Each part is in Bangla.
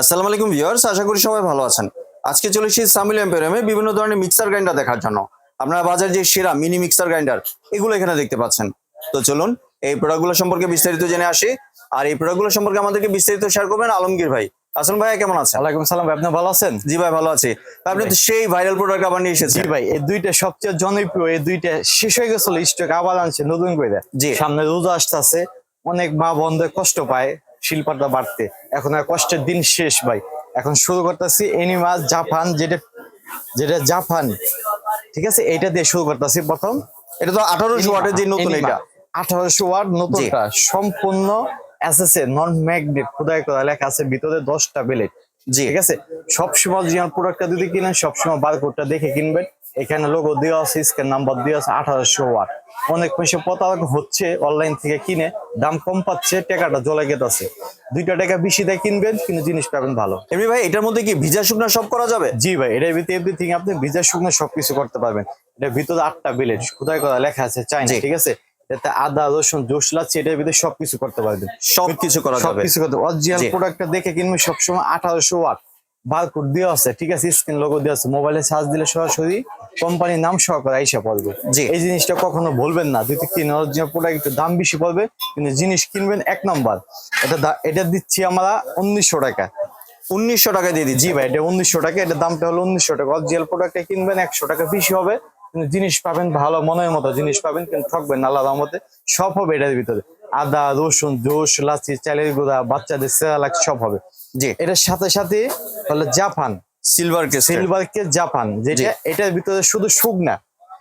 আসসালামু আলাইকুম ভিউয়ার্স আশা করি সবাই ভালো আছেন। আজকে চলে এসেছি সামিল এম্পেরিয়ামে বিভিন্ন ধরনের মিক্সার গ্রাইন্ডার দেখার জন্য। আপনারা বাজার যে সেরা মিনি মিক্সার গ্রাইন্ডার এগুলো এখানে দেখতে পাচ্ছেন। তো চলুন এই প্রোডাক্টগুলো সম্পর্কে বিস্তারিত জেনে আসি। আর এই প্রোডাক্টগুলো সম্পর্কে আমাদেরকে বিস্তারিত শেয়ার করবেন আলমগীর ভাই। আসল ভাই কেমন আছেন? ওয়ালাইকুম সালাম ভাই আপনি ভালো আছেন? জি ভাই ভালো আছি। আপনি তো সেই ভাইরাল প্রোডাক্ট আবার নিয়ে এসেছেন। জি ভাই এই দুইটা সবচেয়ে জনপ্রিয় এই দুইটা শেষ হয়ে গেছিল স্টক আবার আনছে নতুন করে। জি। সামনে রোজা আসতেছে অনেক মা বন্ধে কষ্ট পায়। শিল্পটা বাড়তে। এখন আর কষ্টের দিন শেষ ভাই। এখন শুরু করতেছি এনিমাস জাপান যেটা যেটা জাপান ঠিক আছে? এইটা দিয়ে শুরু করতেছি প্রথম। এটা তো আঠারোশো ওয়াটের যে নতুন এটা। আঠারোশো ওয়াট নতুনটা। সম্পূর্ণ এসএসএ নন ম্যাগনেট খোদাই করা লেখা আছে ভিতরে দশটা বেলেট জি। ঠিক আছে? সবসময় জিয়ার প্রোডাক্টটা যদি কিনেন সবসময় বারকোডটা দেখে কিনবেন। এখানে লোগো দেওয়া আছে স্ক্যান নাম্বার দেওয়া আছে আঠারোশো ওয়াট। অনেক পয়সা প্রতারক হচ্ছে অনলাইন থেকে কিনে দাম কম পাচ্ছে টাকাটা জলে গেতেছে দুইটা টাকা বেশি দিয়ে কিনবেন কিন্তু জিনিস পাবেন ভালো। এমনি ভাই এটার মধ্যে কি ভিজা শুকনা সব করা যাবে? জি ভাই এটার ভিতরে এভরিথিং আপনি ভিজা শুকনো সবকিছু করতে পারবেন। এটার ভিতরে আটটা বিলেট খোদাই করা লেখা আছে চাইনা। ঠিক আছে? এতে আদা রসুন জোস লাচ্ছি এটার ভিতরে সবকিছু করতে পারবেন। সবকিছু করা যাবে। সবকিছু করতে অরিজিনাল। প্রোডাক্টটা দেখে কিনবে সবসময় আঠারোশো ওয়াট। বারকোড দেওয়া আছে ঠিক আছে? স্ক্রিন লোগো দেওয়া আছে। মোবাইলে চার্জ দিলে সরাসরি কোম্পানির নাম সহকারে আইসা পড়বে জি। এই জিনিসটা কখনো বলবেন না। যদি কিনে অরিজিনাল প্রোডাক্ট একটু দাম বেশি পড়বে কিন্তু জিনিস কিনবেন এক নম্বর এটা এটা দিচ্ছি আমরা উনিশশো টাকা। উনিশশো টাকা দিয়ে দিচ্ছি। জি ভাই। এটা উনিশশো টাকা এটা দামটা হলো উনিশশো টাকা। অরিজিনাল প্রোডাক্টটা কিনবেন একশো টাকা বেশি হবে কিন্তু জিনিস পাবেন ভালো মনের মতো জিনিস পাবেন কিন্তু ঠকবেন না আল্লাহ রহমতে। সব হবে এটার ভিতরে। আদা রসুন জোস লাচি চালের গুঁড়া বাচ্চাদের সেরালাক সব হবে। জি। এটার সাথে সাথে হলো জাপান। সিলভার কেস সিলভার কে জাপান যেটা এটার ভিতরে শুধু সুগনা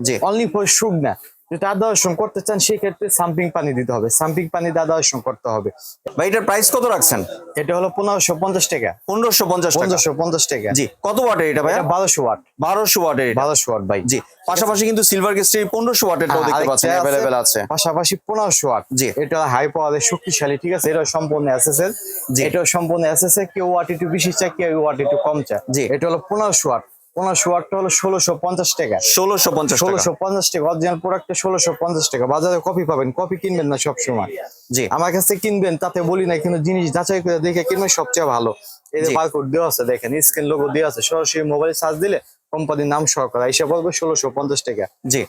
জি। অনলি ফর শুকনা। যদি আদা রসুন করতে চান সেক্ষেত্রে সাম্পিং পানি দিতে হবে। সাম্পিং পানি দিয়ে আদা রসুন করতে হবে। ভাই এটার প্রাইস কত রাখছেন? এটা হলো পনেরোশো পঞ্চাশ টাকা। পনেরোশো পঞ্চাশ পনেরোশো পঞ্চাশ টাকা। জি কত ওয়াটের এটা ভাই বারোশো ওয়াট বারোশো ওয়াটের বারোশো ওয়াট ভাই। জি পাশাপাশি কিন্তু সিলভার কেস্ট্রি পনেরোশো ওয়াটেরটাও হ্যাঁ, দেখতে পাচ্ছেন আছে, অ্যাভেলেবেল আছে। পাশাপাশি পনেরোশো ওয়াট জি। এটা হাই পাওয়ারের শক্তিশালী ঠিক আছে? এটা সম্পূর্ণ এসএস এর জি। এটা সম্পূর্ণ এসএস এর কেউ ওয়াট একটু বেশি চায় কেউ ওয়াট একটু কম চায়। জি। এটা হলো পনেরোশো ওয়াট পনেরোশো ওয়াটটা হলো ষোলোশো পঞ্চাশ টাকা। ষোলোশো পঞ্চাশ ষোলোশো পঞ্চাশ টাকা অরিজিনাল প্রোডাক্টে ষোলোশো পঞ্চাশ টাকা। বাজারে কপি পাবেন কপি কিনবেন না সবসময়। জি। আমার কাছে কিনবেন তাতে বলি না কিন্তু জিনিস যাচাই করে দেখে কিনবেন সবচেয়ে ভালো। এই যে বারকোড দেওয়া আছে দেখেন স্ক্রিন লোগো দেওয়া আছে সরাসরি মোবাইল চার্জ দিলে কোম্পানির নাম সহকারে এসে বলবে ষোলোশো পঞ্চাশ টাকা। জি।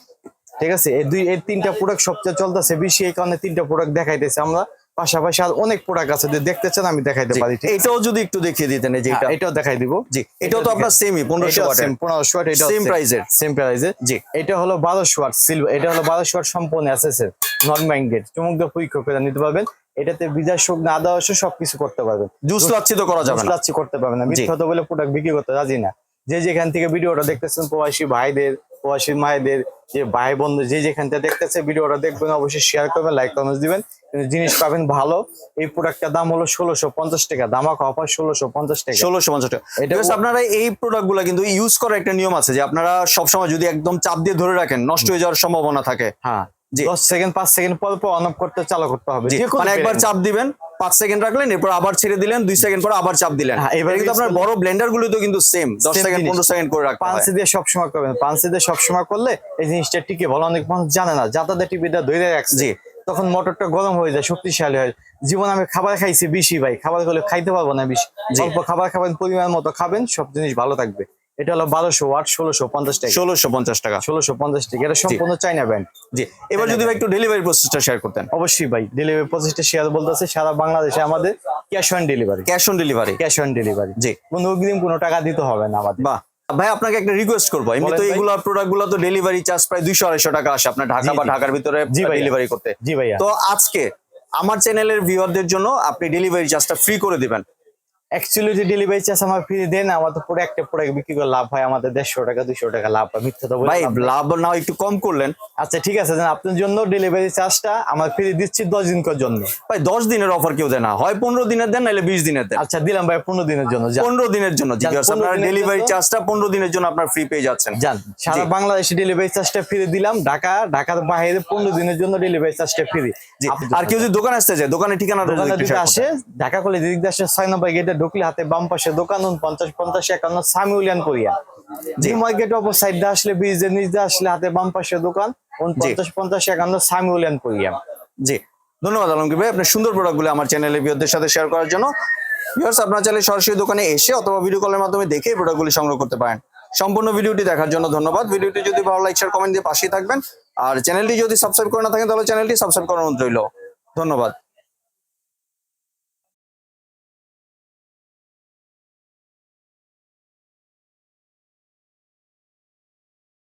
ঠিক আছে? এই দুই এই তিনটা প্রোডাক্ট সবচেয়ে চলতেছে বেশি এই কারণে তিনটা প্রোডাক্ট দেখাইতেছে আমরা। পাশাপাশি আর অনেক প্রোডাক্ট আছে দেখতে চান আমি দেখাইতে পারি এটাও যদি একটু দেখিয়ে দিতেন যে হ্যাঁ, এটা। এটাও দেখাই দিব। জি এটাও তো আপনার সেমই পনেরোশো ওয়াটের পনেরোশো ওয়াট এটা price এর। সেম প্রাইজের জি। এটা হলো বারোশো ওয়াট সিলভার এটা হলো বারোশো ওয়াট সম্পূর্ণ এর নন ম্যাঙ্গেট চুমুক দিয়ে পরীক্ষা করে নিতে পারবেন। এটাতে বিজার শুকনো আদা রসুন সবকিছু করতে পারবেন। জুস লাচ্ছি তো করা যাবে না। লাচ্ছি করতে পারবেন না। মিথ্যা কথা বলে প্রোডাক্ট বিক্রি করতে রাজি না। যে যেখান থেকে ভিডিওটা দেখতেছেন প্রবাসী ভাইদের প্রবাসী মায়েদের যে ভাই বন্ধু যে যেখানটা থেকে দেখতেছে ভিডিওটা দেখবেন অবশ্যই শেয়ার করবেন লাইক কমেন্টস দিবেন। কিন্তু জিনিস পাবেন ভালো এই প্রোডাক্টটার দাম হলো ষোলোশো পঞ্চাশ টাকা দামা অফার ষোলোশো পঞ্চাশ টাকা। ষোলোশো পঞ্চাশ টাকা। এটা আপনারা এই প্রোডাক্টগুলা কিন্তু ইউজ করার একটা নিয়ম আছে যে আপনারা সবসময় যদি একদম চাপ দিয়ে ধরে রাখেন নষ্ট হয়ে যাওয়ার সম্ভাবনা থাকে। হ্যাঁ। দশ সেকেন্ড পাঁচ সেকেন্ড পর পর অন অফ করতে চালু করতে হবে। মানে একবার চাপ দিবেন পাঁচ সেকেন্ড রাখলেন এরপর আবার ছেড়ে দিলেন দুই সেকেন্ড পর আবার চাপ দিলেন। হ্যাঁ, এবার কিন্তু আপনার বড় ব্লেন্ডারগুলো তো কিন্তু সেম দশ সেকেন্ড পনেরো সেকেন্ড করে হয়। পাঁচে দিয়ে সবসময় করবেন। পাঁচে দিয়ে সবসময় করলে এই জিনিসটা টিকে ভালো। অনেক মানুষ জানে না যাতাতে টিভিটা ধরে রাখছে। জি। তখন মোটরটা গরম হয়ে যায় শক্তিশালী হয়। জীবন আমি খাবার খাইছি বেশি ভাই খাবার খেলে খাইতে পারব না বেশি। অল্প খাবার খাবেন পরিমাণ মতো খাবেন সব জিনিস ভালো থাকবে। এটা হলো বারোশো ওয়াট ষোলোশো পঞ্চাশ টাকা। ষোলোশো পঞ্চাশ টাকা। ষোলোশো পঞ্চাশ টাকা এটা সম্পূর্ণ চাইনা ব্যান্ড জি। এবার যদি ভাই একটু ডেলিভারি প্রসেসটা শেয়ার করতেন। অবশ্যই ভাই ডেলিভারি প্রসেসটা শেয়ার বলতেছে সারা বাংলাদেশে আমাদের cash on delivery cash on delivery cash on delivery জি। কোনো অগ্রিম কোনো টাকা দিতে হবে না আমাদের। বাহ। ভাই আপনাকে একটা রিকোয়েস্ট করব। এমনি তো এইগুলো প্রোডাক্টগুলো তো ডেলিভারি চার্জ প্রায় দুইশো আড়াইশো টাকা আসে আপনার ঢাকা বা ঢাকার ভিতরে জি ভাইয়া। ডেলিভারি করতে। জি ভাই তো আজকে আমার চ্যানেলের ভিউয়ারদের জন্য আপনি ডেলিভারি চার্জটা ফ্রি করে দিবেন। অ্যাকচুয়ালি যে ডেলিভারি চার্জ আমার ফ্রি দেন আমার তো পুরো একটা প্রোডাক্ট বিক্রি করে লাভ হয়। আমাদের দেড়শো টাকা দুশো টাকা লাভ হয় মিথ্যা তো ভাই লাভ না একটু কম করলেন। আচ্ছা ঠিক আছে আপনার জন্য ডেলিভারি চার্জটা আমার ফ্রি দিচ্ছি দশ দিনকার জন্য। ভাই দশ দিনের অফার কেউ দেয় না। হয় পনেরো দিনের দেন নাহলে বিশ দিনের দেন। আচ্ছা দিলাম ভাই পনেরো দিনের জন্য পনেরো দিনের জন্য যান, জিজ্ঞাসা 15 আপনার ডেলিভারি চার্জটা পনেরো দিনের জন্য আপনার ফ্রি পেয়ে যাচ্ছেন। যান সারা। বাংলাদেশে ডেলিভারি চার্জটা ফ্রি দিলাম ঢাকা ঢাকার বাইরে পনেরো দিনের জন্য ডেলিভারি চার্জটা ফ্রি আর কেউ যদি দোকানে আসতে চায় দোকানের একটু আসে ঢাকা কলেজ দিক দিয়ে আসে ছয় নম্বর গেটে ঢুকলে হাতে বাম পাশে দোকান পঞ্চাশ পঞ্চাশ একান্ন সামি উলিয়ান করিয়া। জি। মার্কেট অপর সাইড দিয়ে আসলে ব্রিজের নিচ দিয়ে আসলে হাতে বাম পাশে দোকান পঞ্চাশ পঞ্চাশ একান্ন সামিউলিয়ান করিয়া। জি। ধন্যবাদ আলমগীর ভাই। আপনার সুন্দর প্রোডাক্টগুলো আমার চ্যানেলের ভিউয়ারদের সাথে শেয়ার করার জন্য। ভিউয়ার্স আপনারা চাইলে সরাসরি দোকানে এসে অথবা ভিডিও কলের মাধ্যমে দেখে এই প্রোডাক্টগুলি সংগ্রহ করতে পারেন। সম্পূর্ণ ভিডিওটি দেখার জন্য ধন্যবাদ। ভিডিওটি যদি ভালো লাইক শেয়ার কমেন্ট দিয়ে পাশেই থাকবেন। আর চ্যানেলটি যদি সাবস্ক্রাইব করে না থাকেন তাহলে চ্যানেলটি সাবস্ক্রাইব করার অনুরোধ রইল। ধন্যবাদ।